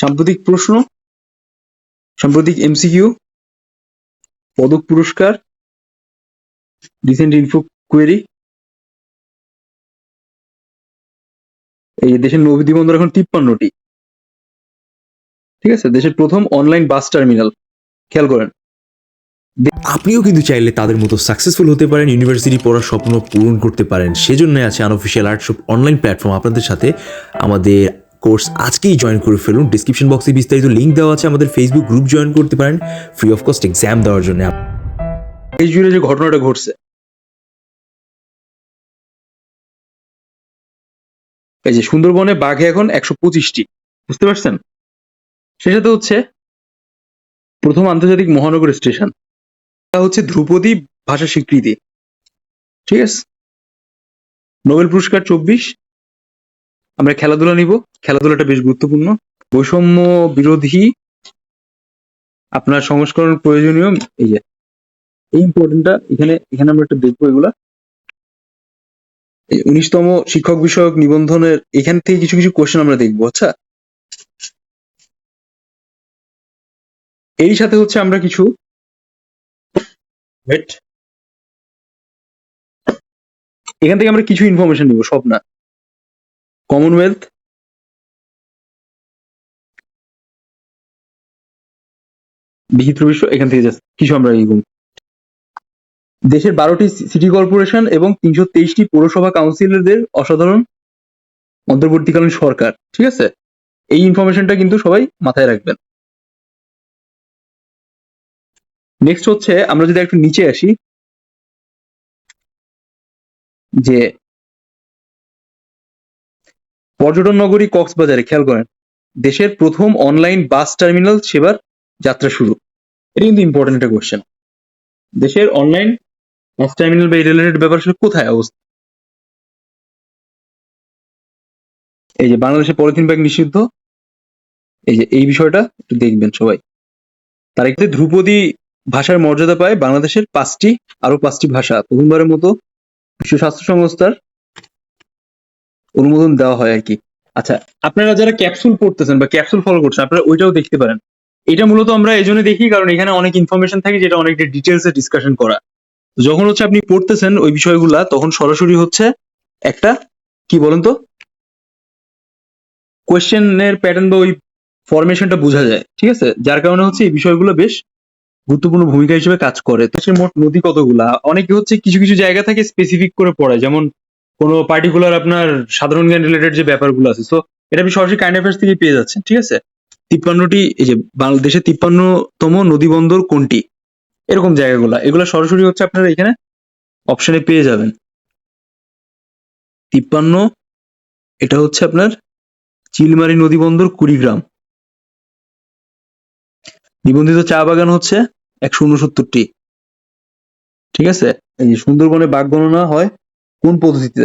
সাম্প্রতিক প্রশ্ন, সাম্প্রতিক এমসিকিউ পদক পুরস্কার রিসেন্ট ইনফো কোয়েরি এই দেশের নদী বন্দর এখন তিপ্পান্নটি। ঠিক আছে? দেশের প্রথম অনলাইন বাস টার্মিনাল খেয়াল করেন। আপনিও কিন্তু চাইলে তাদের মতো সাকসেসফুল হতে পারেন ইউনিভার্সিটি পড়ার স্বপ্ন পূরণ করতে পারেন। সেজন্য আছে আনঅফিসিয়াল আর্টশপ অনলাইন প্ল্যাটফর্ম আপনাদের সাথে আমাদের কোর্স আজকেই জয়েন করে ফেলুন। ডিসক্রিপশন বক্সে বিস্তারিত লিঙ্ক দেওয়া আছে, আমাদের ফেসবুক গ্রুপ জয়েন করতে পারেন। ফ্রি অফ কস্ট এক্সাম দেওয়ার জন্য। জুড়ে যে ঘটনাটা ঘটছে। এই যে সুন্দরবনে বাঘে এখন একশো পঁচিশটি। বুঝতে পারছেন? সে সাথে হচ্ছে প্রথম আন্তর্জাতিক মহানগর স্টেশন। এটা হচ্ছে ধ্রুপদী ভাষা স্বীকৃতি। ঠিক আছে? নোবেল পুরস্কার চব্বিশ আমরা খেলাধুলা নিব। খেলাধুলাটা বেশ গুরুত্বপূর্ণ। বৈষম্য বিরোধী আপনার সংস্করণ প্রয়োজনীয়। এই যে, এই ইম্পর্টেন্টটা এখানে এখানে আমরা একটু দেখব এগুলা। উনিশতম শিক্ষক বিষয়ক নিবন্ধনের, এখান থেকে কিছু কিছু কোশ্চেন আমরা দেখব আচ্ছা? এই সাথে হচ্ছে আমরা কিছু. এখান থেকে আমরা কিছু ইনফরমেশন নিব সব না কমনওয়েলথ বিচিত্র বিশ্ব, এখান থেকে just কিছু আমরা এগোবো দেশের বারোটি সিটি কর্পোরেশন এবং তিনশো তেইশটি পৌরসভা কাউন্সিলরদের অসাধারণ অন্তর্বর্তীকালীন সরকার, ঠিক আছে? এই ইনফরমেশনটা কিন্তু সবাই মাথায় রাখবেন। নেক্সট হচ্ছে আমরা যদি একটু নিচে আসি, যে পর্যটন নগরী কক্সবাজারে, খেয়াল করেন, দেশের প্রথম অনলাইন বাস টার্মিনাল সেবার যাত্রা শুরু। এটা কিন্তু ইম্পর্টেন্ট একটা কোয়েশ্চেন দেশের অনলাইন বাস টার্মিনাল বা রিলেটেড ব্যাপার আসলে কোথায় অবস্থা? এই যে বাংলাদেশে পলিথিন ব্যাগ নিষিদ্ধ। এই যে এই বিষয়টা একটু দেখবেন সবাই। তার একটি ধ্রুপদী ভাষার মর্যাদা পায় বাংলাদেশের পাঁচটি আরও পাঁচটি ভাষা। প্রথমবারের মতো বিশ্ব স্বাস্থ্য সংস্থার অনুমোদন দেওয়া হয় আর কি। আচ্ছা আপনারা যারা ক্যাপসুল পড়তেছেন বা ক্যাপসুল ফলো করছেন, আপনারা ওইটাও দেখতে পারেন। এটা মূলত আমরা এই জন্য দেখি, কারণ এখানে অনেক ইনফরমেশন থাকে যেটা অনেকটা ডিটেলসে ডিসকাশন করা। যখন হচ্ছে আপনি পড়তেছেন ওই বিষয়গুলা, তখন সরাসরি হচ্ছে একটা, কি বলেন তো? কোয়েশ্চেনের প্যাটার্ন বা ওই ফরমেশনটা বোঝা যায়, ঠিক আছে? যার কারণে হচ্ছে এই বিষয়গুলো বেশ গুরুত্বপূর্ণ ভূমিকা হিসেবে কাজ করে। দেশের মোট নদী কতগুলা? অনেকে হচ্ছে কিছু কিছু জায়গা থেকে স্পেসিফিক করে পড়ে যেমন কোনো পার্টিকুলার আপনার সাধারণ জ্ঞান রিলেটেড যে ব্যাপারগুলো আছে। সো এটা আপনি সরাসরি কাইন্ড অ্যাফেয়ার্স থেকে পেয়ে যাচ্ছেন, ঠিক আছে? তিপ্পান্নটি, এই যে বাংলাদেশের তিপ্পান্নতম নদী বন্দর কোনটি? এরকম জায়গাগুলা। এগুলো সরাসরি হচ্ছে আপনারা এখানে অপশনে পেয়ে যাবেন। তিপ্পান্ন, এটা হচ্ছে আপনার চিলমারি নদী বন্দর কুড়িগ্রাম। নিবন্ধিত চা বাগান হচ্ছে একশো উনসত্তরটি। ঠিক আছে? এই যে সুন্দরবনে বাঘ গণনা হয় কোন পদ্ধতিতে?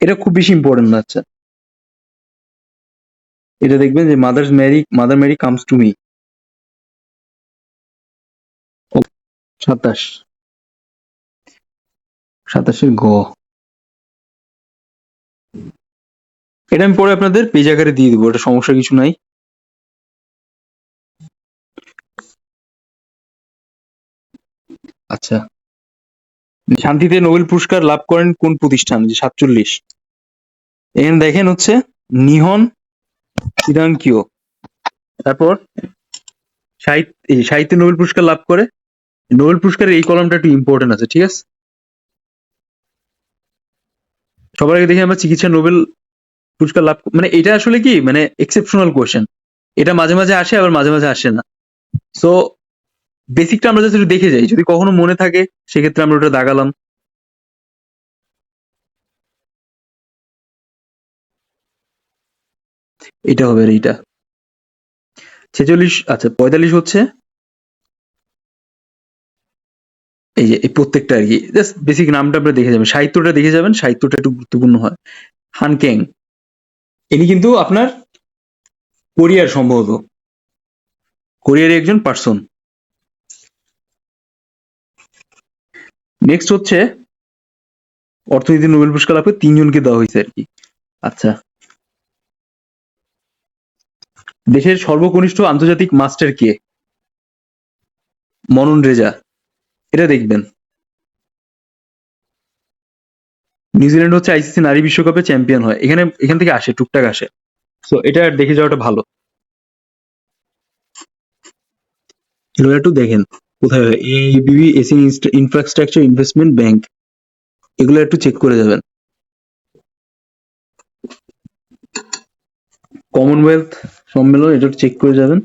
এটা খুব বেশি ইম্পর্টেন্ট আচ্ছা। এটা দেখবেন যে mother Mary mother Mary comes to me. সাতাশ। সাতাশের গ। এটা আমি পরে আপনাদের পেজ আকারে দিয়ে দিব এটা সমস্যা কিছু নাই। আচ্ছা। শান্তিতে নোবেল পুরস্কার লাভ করেন কোন প্রতিষ্ঠান? যে সাতচল্লিশ। এখানে দেখেন হচ্ছে নিহন সিদাঙ্কিও তারপর সাহিত্য সাহিত্যে নোবেল পুরস্কার লাভ করে। নোবেল পুরস্কারের এই কলমটা একটু ইম্পর্টেন্ট আছে, ঠিক আছে? সবার আগে দেখি আমরা চিকিৎসা নোবেল পুরস্কার লাভ মানে এটা আসলে কি? মানে এক্সেপশনাল কোয়েশ্চেন এটা মাঝে মাঝে আসে, আবার মাঝে মাঝে আসে না। সো বেসিকটা আমরা একটু দেখে যাই। যদি কখনো মনে থাকে, সেক্ষেত্রে আমরা ওটা দাগালাম। এটা হবে এইটা। ছেচল্লিশ আচ্ছা পঁয়তাল্লিশ হচ্ছে। এই যে, এই প্রত্যেকটা আর কি। জাস্ট বেসিক নামটা আপনারা দেখে যাবেন। সাহিত্যটা দেখে যাবেন। সাহিত্যটা একটু গুরুত্বপূর্ণ হয়। হানকেং ইনি কিন্তু আপনার কোরিয়ার সম্ভবত। কোরিয়ার একজন পার্সন নেক্সট হচ্ছে অর্থনীতি নোবেল পুরস্কার লাভে তিনজনকে দেওয়া হয়েছে আর কি। আচ্ছা। দেশের সর্বকনিষ্ঠ আন্তর্জাতিক মাস্টার কে? মনন রেজা। এটা দেখবেন। নিউজিল্যান্ড হচ্ছে আইসিসি নারী বিশ্বকাপে চ্যাম্পিয়ন হয়। এখানে, এখান থেকে আসে, টুকটাক আসে। তো এটা দেখে যাওয়াটা ভালো। একটু দেখেন। কোথায় ABB Asian infrastructure investment bank এগুলো একটু চেক করে যাবেন। কমনওয়েলথ সম্মেলন, এটা একটু চেক করে যাবেন।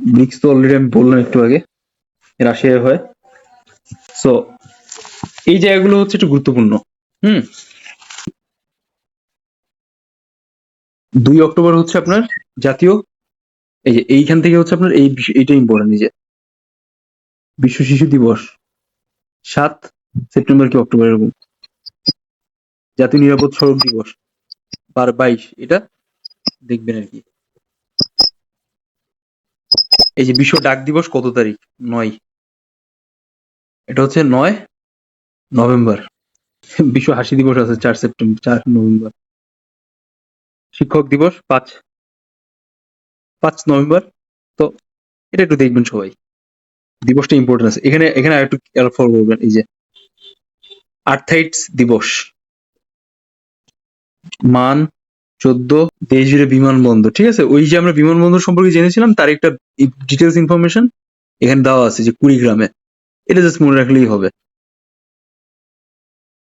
ব্রিক্স তো অলরেডি আমি বললাম একটু আগে, রাশিয়ায় হয়। সো এই জায়গাগুলো হচ্ছে একটু গুরুত্বপূর্ণ। হুম? দুই অক্টোবর হচ্ছে আপনার জাতীয়, এই যে এইখান থেকে হচ্ছে আপনার এই এইটা ইম্পর্টেন্ট যে। বিশ্ব শিশু দিবস, সাত সেপ্টেম্বর কি অক্টোবর এরকম? জাতীয় নিরাপদ সড়ক দিবস, বার বাইশ, এটা দেখবেন আর কি। এই যে বিশ্ব ডাক দিবস কত তারিখ? নয়। এটা হচ্ছে নয় নভেম্বর। বিশ্ব হাসি দিবস আছে চার সেপ্টেম্বর, চার নভেম্বর। শিক্ষক দিবস পাঁচ পাঁচ নভেম্বর। তো এটা একটু দেখবেন সবাই। দিবসটা ইম্পর্টেন্ট আছে। এখানে এখানে একটু ফলো করবেন, এই যে আর্থাইটস দিবস। মান চোদ্দ, দেশ জুড়ে বিমানবন্দর, ঠিক আছে? ওই যে আমরা বিমানবন্দর সম্পর্কে জেনেছিলাম, তার একটা ডিটেলস ইনফরমেশন এখানে দেওয়া আছে, যে কুড়িগ্রামে। এটা জাস্ট মনে রাখলেই হবে।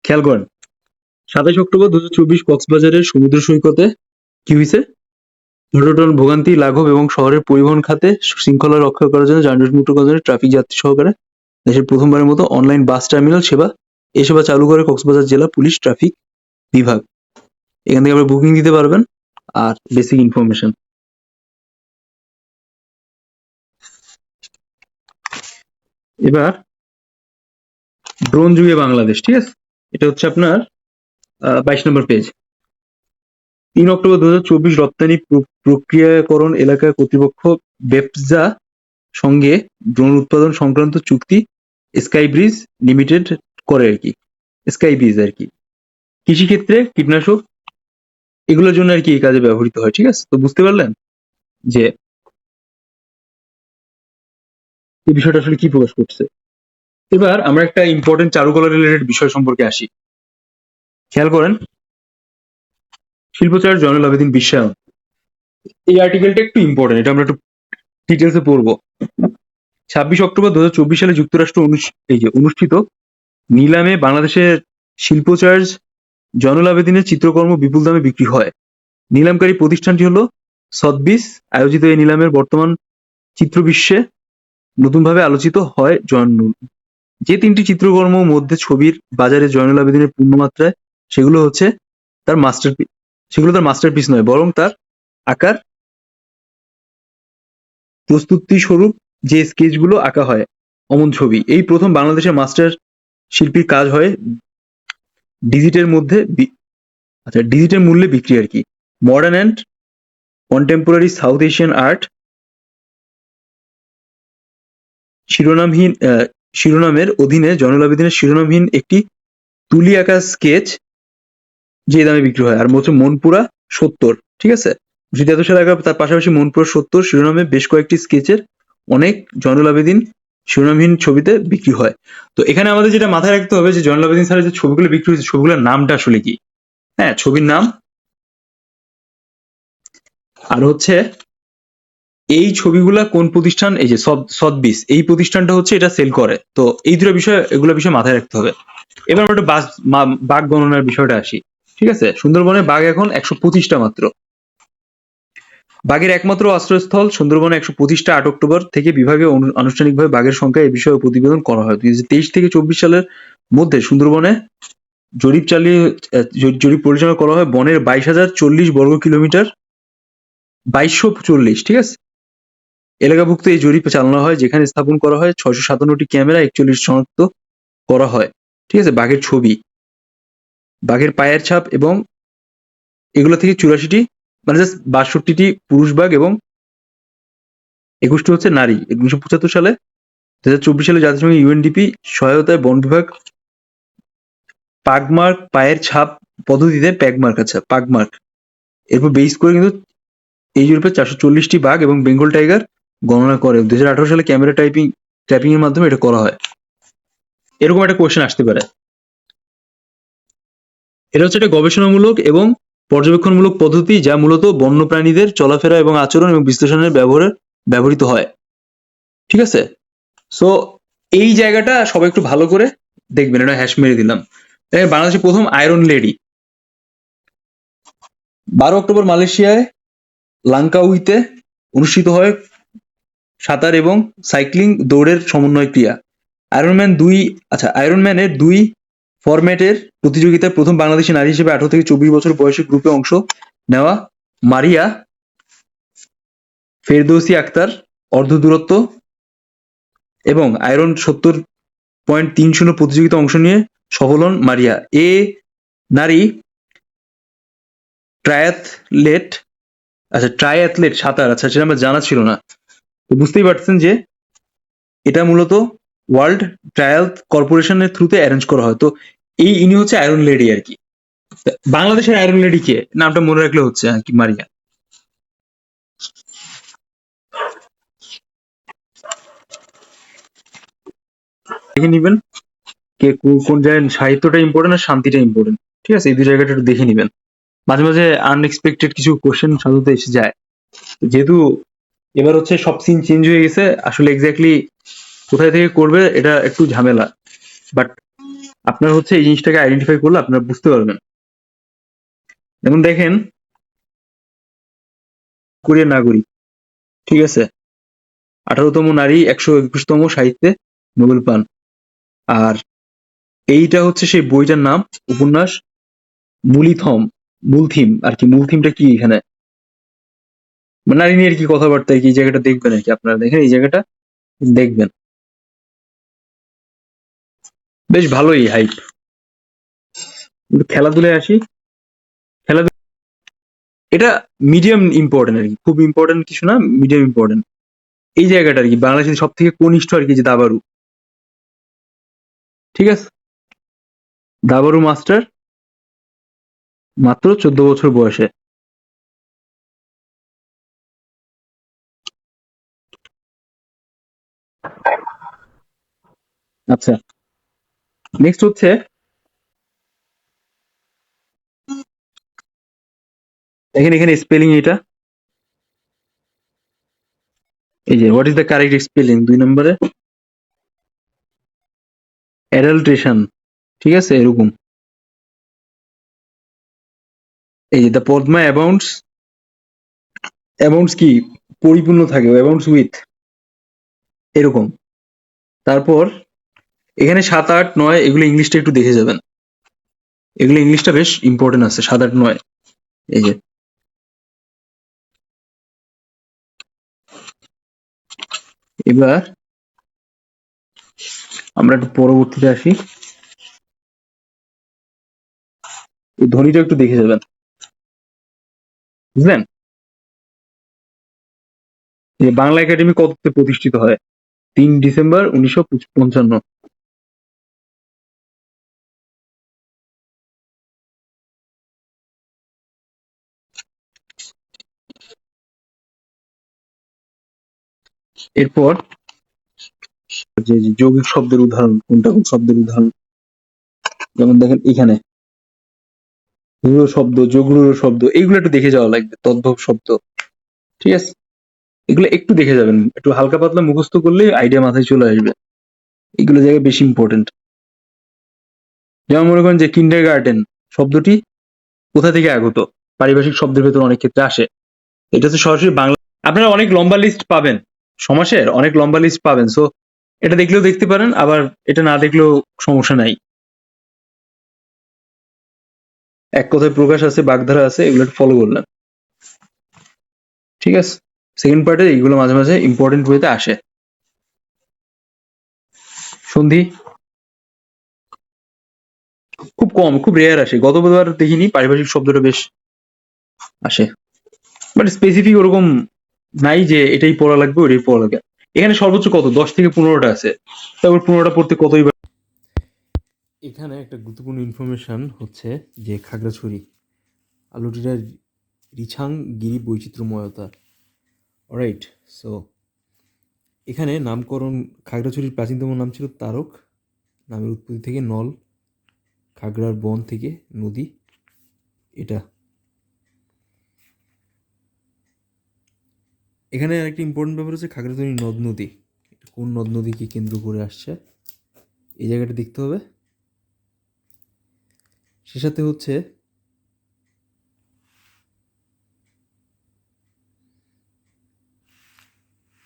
খেয়াল করেন, সাতাশ অক্টোবর দু হাজার চব্বিশ কক্সবাজারের সমুদ্র সৈকতে কি হয়েছে? পর্যটন ভোগান্তি, লাঘব এবং শহরের পরিবহন খাতে শৃঙ্খলা রক্ষা করার জন্য যানজট মুক্ত করার জন্য ট্রাফিক যাত্রী সহকারে দেশের প্রথমবারের মতো অনলাইন বাস টার্মিনাল সেবা, এ সেবা চালু করে কক্সবাজার জেলা পুলিশ ট্রাফিক বিভাগ। এখান থেকে আপনি বুকিং দিতে পারবেন আর বেসিক ইনফরমেশন এবার ড্রোন যুগে বাংলাদেশ, ঠিক আছে? এটা হচ্ছে আপনার বাইশ নম্বর পেজ তিন অক্টোবর দু হাজার চব্বিশ রপ্তানি প্রক্রিয়াকরণ এলাকা কর্তৃপক্ষ বেপজা সঙ্গে ড্রোন উৎপাদন সংক্রান্ত চুক্তি স্কাই ব্রিজ লিমিটেড করে আর কি। স্কাই ব্রিজ আর কি। কৃষিক্ষেত্রে কীটনাশক এগুলোর জন্য আর কি এই কাজে ব্যবহৃত হয়, ঠিক আছে? তো বুঝতে পারলেন যে এই বিষয়টা আসলে কি প্রকাশ করছে? এবার আমরা একটা ইম্পর্টেন্ট চারুকলা রিলেটেড বিষয় সম্পর্কে আসি। খেয়াল করেন শিল্পচার জয়নুল আবেদিন বিশ্বায়ন। এই আর্টিকেলটা একটু ইম্পর্টেন্ট এটা আমরা একটু ডিটেলসে পড়ব। ছাব্বিশ অক্টোবর দু হাজার চব্বিশ সালে যুক্তরাষ্ট্র এই যে অনুষ্ঠিত নিলামে বাংলাদেশের শিল্পচার্জ জয়নুল আবেদিনের চিত্রকর্ম বিপুল দামে বিক্রি হয়। নিলামকারী প্রতিষ্ঠানটি হলো সদবিস আয়োজিত এই নিলামের বর্তমান চিত্র বিশ্বে নতুনভাবে আলোচিত হয় জয়নুল। যে তিনটি চিত্রকর্ম মধ্যে ছবির বাজারে জয়নুল আবেদিনের পূর্ণমাত্রায়, সেগুলো হচ্ছে তার মাস্টার সেগুলো তার মাস্টারপিস নয়, বরং তার আকার প্রস্তুতি স্বরূপ যে স্কেচগুলো আঁকা হয়, অমন ছবি। এই প্রথম বাংলাদেশের মাস্টার শিল্পীর কাজ হয় ডিজিটের মধ্যে আচ্ছা ডিজিটের মূল্যে বিক্রি আর কি। Modern and contemporary south Asian art শিরোনামহীন শিরোনামের অধীনে, জয়নুল আবেদিনের শিরোনামহীন একটি তুলি আঁকা স্কেচ যে দামে বিক্রি হয়। আর হচ্ছে মনপুরা সত্তর, ঠিক আছে? এত সালে তার পাশাপাশি মনপুরা সত্তর শিরোনামে বেশ কয়েকটি স্কেচের অনেক জয়নুল আবেদিন শিরোনামহীন ছবিতে বিক্রি হয়। তো এখানে আমাদের যেটা মাথায় রাখতে হবে যে জয়নুল আবেদিন স্যারের যে ছবিগুলো বিক্রি হয়েছে, ছবিগুলোর নামটা আসলে কি? হ্যাঁ ছবির নাম। আর হচ্ছে, এই ছবিগুলা কোন প্রতিষ্ঠান, এই যে সদবিস এই প্রতিষ্ঠানটা হচ্ছে এটা সেল করে। তো এই দুটো বিষয়, এগুলো বিষয় মাথায় রাখতে হবে। এবার আমরা একটু বাঘ গণনার বিষয়টা আসি। ঠিক আছে? সুন্দরবনে বাঘ এখন একশো পঁচিশটা মাত্র। বাঘের একমাত্র আশ্রয়স্থল সুন্দরবনে একশো পঁচিশটা আট অক্টোবর থেকে বিভাগে আনুষ্ঠানিকভাবে বাঘের সংখ্যা এ বিষয়ে প্রতিবেদন করা হয়। তেইশ থেকে চব্বিশ সালের মধ্যে সুন্দরবনে জরিপ চালিয়ে জরিপ পরিচালনা করা হয় বনের বাইশ হাজার চল্লিশ বর্গ কিলোমিটার, বাইশশো চল্লিশ, ঠিক আছে? এলাকাভুক্ত এই জরিপ চালানো হয়, যেখানে স্থাপন করা হয় ছয়শো সাতান্নটি ক্যামেরা, একচল্লিশ শনাক্ত করা হয়, ঠিক আছে? বাঘের ছবি। বাঘের পায়ের ছাপ এবং এগুলো থেকে চুরাশিটি মানে জাস্ট বাষট্টিটি পুরুষ বাঘ এবং একুশটি হচ্ছে নারী। উনিশশো পঁচাত্তর সালে দু হাজার চব্বিশ সালে জাতিসংঘ ইউএনডিপি সহায়তায় বন বিভাগ পাগমার্ক পায়ের ছাপ পদ্ধতিতে প্যাগমার্ক আচ্ছা পাগমার্ক। এরপর বেস করে কিন্তু এই ইউরোপে চারশো চল্লিশটি বাঘ এবং বেঙ্গল টাইগার গণনা করে। দু হাজার আঠারো সালে ক্যামেরা টাইপিং ট্র্যাপিং এর মাধ্যমে এটা করা হয়। এরকম একটা কোয়েশ্চেন আসতে পারে। এটা হচ্ছে একটা গবেষণামূলক এবং পর্যবেক্ষণমূলক পদ্ধতি যা মূলত বন্যপ্রাণীদের চলাফেরা এবং আচরণ এবং বিশ্লেষণের ব্যবহারে ব্যবহৃত হয়। ঠিক আছে? সো এই জায়গাটা সবাই একটু ভালো করে দেখবেন। এটা হ্যাশ মেরে দিলাম। বাংলাদেশের প্রথম আয়রন লেডি বারো অক্টোবর মালয়েশিয়ায় লাঙ্কাউইতে অনুষ্ঠিত হয় সাঁতার এবং সাইক্লিং দৌড়ের সমন্বয় ক্রিয়া আয়রনম্যান দুই আচ্ছা আয়রনম্যানের দুই ফরম্যাটের প্রতিযোগিতায় প্রথম বাংলাদেশি নারী হিসেবে আঠারো থেকে চব্বিশ বছর বয়সী গ্রুপে অংশ নেওয়া মারিয়া ফেরদৌসি আক্তার, অর্ধ দূরত্ব এবং আয়রন সত্তর পয়েন্ট তিন শূন্য প্রতিযোগিতা অংশ নিয়ে সফল হন মারিয়া। এ নারী ট্রায়াথলেট আচ্ছা ট্রায়াথলেট, সাঁতার আচ্ছা সেটা আমার জানা ছিল না। তো বুঝতেই পারছেন যে এটা মূলত ওয়ার্ল্ড ট্রায়াল কর্পোরেশনের থ্রুতে অ্যারেঞ্জ করা হয়। তো এই ইনি হচ্ছে আয়রন লেডি আর কি। বাংলাদেশের আয়রন লেডি কে নামটা মনে রাখলে হচ্ছে আর কি মারিয়া। দেখে নিবেন কে কোন জায়গায় সাহিত্যটা ইম্পর্টেন্ট আর শান্তিটা ইম্পর্টেন্ট ঠিক আছে? এই দুই জায়গাটা একটু দেখে নিবেন। মাঝে মাঝে আনএক্সপেক্টেড কিছু কোশ্চেন সাধারণত এসে যায়। যেহেতু এবার হচ্ছে সব সিন চেঞ্জ হয়ে গেছে, আসলে এক্স্যাক্টলি কোথায় থেকে করবে এটা একটু ঝামেলা বাট আপনার হচ্ছে এই জিনিসটাকে আইডেন্টিফাই করলে আপনারা বুঝতে পারবেন। যেমন দেখেন, কোরিয়ার নাগরিক, ঠিক আছে? আঠারোতম নারী, একশো একুশতম সাহিত্যে নোবেল পান। আর এইটা হচ্ছে সেই বইটার নাম, উপন্যাস মূলিথম মূল থিম আর কি মূল থিমটা কি এখানে? মানে নারী নিয়ে আর কি কথাবার্তা কি জায়গাটা দেখবেন আর কি, আপনারা দেখেন, এই জায়গাটা দেখবেন। বেশ ভালোই হাইপ খেলাধুলায় আসি, খেলাধুলা এটা মিডিয়াম ইম্পর্টেন্ট আর কি, খুব ইম্পর্টেন্ট কিছু না মিডিয়াম ইম্পর্টেন্ট এই জায়গাটা আর কি, বাংলাদেশের সব থেকে কনিষ্ঠ আর কি যে দাবারু। ঠিক আছে? দাবারু মাস্টার মাত্র চোদ্দ বছর বয়সে। আচ্ছা। নেক্সট হচ্ছে দেখেন এখানে স্পেলিং এটা এই যে what is the correct spelling দুই নম্বরে। অ্যাডাল্ট্রেশন ঠিক আছে? এরকম। এই যে দ্য পদ্মা অ্যামাউন্টস অ্যামাউন্টস কি? পরিপূর্ণ থাকে অ্যামাউন্টস উইথ এরকম। তারপর এখানে সাত আট নয়, এগুলো ইংলিশটা একটু দেখে যাবেন। এগুলো ইংলিশটা বেশ ইম্পর্টেন্ট আছে, সাত আট নয়। এই যে। এবার আমরা একটু পরবর্তীতে আসি। এই ধ্বনিটা একটু দেখে যাবেন। বুঝলেন? যে বাংলা একাডেমি কততে প্রতিষ্ঠিত হয়? তিন ডিসেম্বর উনিশশো পঞ্চান্ন। এরপর যে যৌগিক শব্দের উদাহরণ কোনটা কোন শব্দের উদাহরণ? যেমন দেখেন এখানে, রূঢ় শব্দ, যোগরূঢ় শব্দ, এইগুলো একটু দেখে যাওয়া লাগবে, তদ্ভব শব্দ। ঠিক আছে? এগুলো একটু দেখে যাবেন, একটু হালকা পাতলা মুখস্থ করলে আইডিয়া মাথায় চলে আসবে। এগুলো জায়গায় বেশি ইম্পর্টেন্ট যেমন মনে করেন যে কিন্ডার গার্ডেন শব্দটি কোথা থেকে আগত? পারিভাষিক শব্দের ভেতর অনেক ক্ষেত্রে আসে। এটা তো সরাসরি বাংলা আপনারা অনেক লম্বা লিস্ট পাবেন। সমাসের অনেক লম্বা লিস্ট পাবেন। সো এটা দেখলেও দেখতে পারেন, আবার এটা না দেখলেও সমস্যা নাই। এক কথায় প্রকাশ আছে, বাগধারা আছে, এগুলো ফলো করলেন। ঠিক আছে? সেকেন্ড পার্টে এইগুলো মাঝে মাঝে ইম্পর্টেন্ট ওয়েতে আসে। সন্ধি? খুব কম, খুব রেয়ার আসে। গত বুধবার দেখিনি পারিভাষিক শব্দটা বেশ আসে। বাট স্পেসিফিক ওরকম নাই যে এটাই পড়া লাগবে ওটাই পড়া লাগবে এখানে সর্বোচ্চ কত? দশ থেকে পনেরোটা আছে। তারপর পনেরোটা পড়তে কতই এখানে একটা গুরুত্বপূর্ণ ইনফরমেশন হচ্ছে যে খাগড়াছড়ি, আলুটিরার রিছাং গিরি বৈচিত্র্যময়তা। রাইট সো এখানে নামকরণ খাগড়াছড়ির প্রাচীনতম নাম ছিল তারক। নামের উৎপত্তি থেকে নল, খাগড়ার বন থেকে নদী। এটা এখানে আরেকটি ইম্পর্টেন্ট ব্যাপার হচ্ছে খাগড়াছড়ি নদ নদী। কোন নদ নদীকে কেন্দ্র করে আসছে? এই জায়গাটা দেখতে হবে। সে সাথে হচ্ছে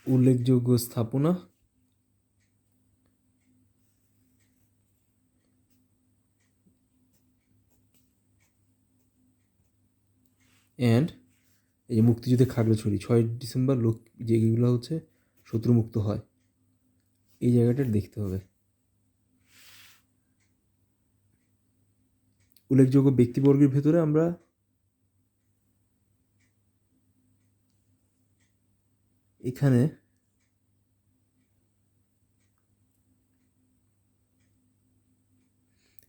উল্লেখযোগ্য স্থাপনা। অ্যান্ড এই যে মুক্তিযুদ্ধে খাগড়াছড়ি ছয় ডিসেম্বর লোক যেগুলো হচ্ছে শত্রুমুক্ত হয়। এই জায়গাটা দেখতে হবে। উল্লেখযোগ্য ব্যক্তিবর্গের ভেতরে আমরা এখানে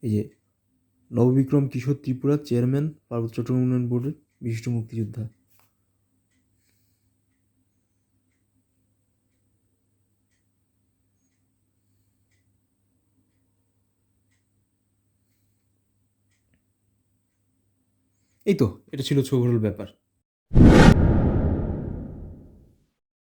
এই যে নববিক্রম কিশোর ত্রিপুরা, চেয়ারম্যান, পার্বত্য চট্টগ্রাম উন্নয়ন বোর্ডের বিশিষ্ট মুক্তিযোদ্ধা। এই তো এটা ছিল ছোট ব্যাপার।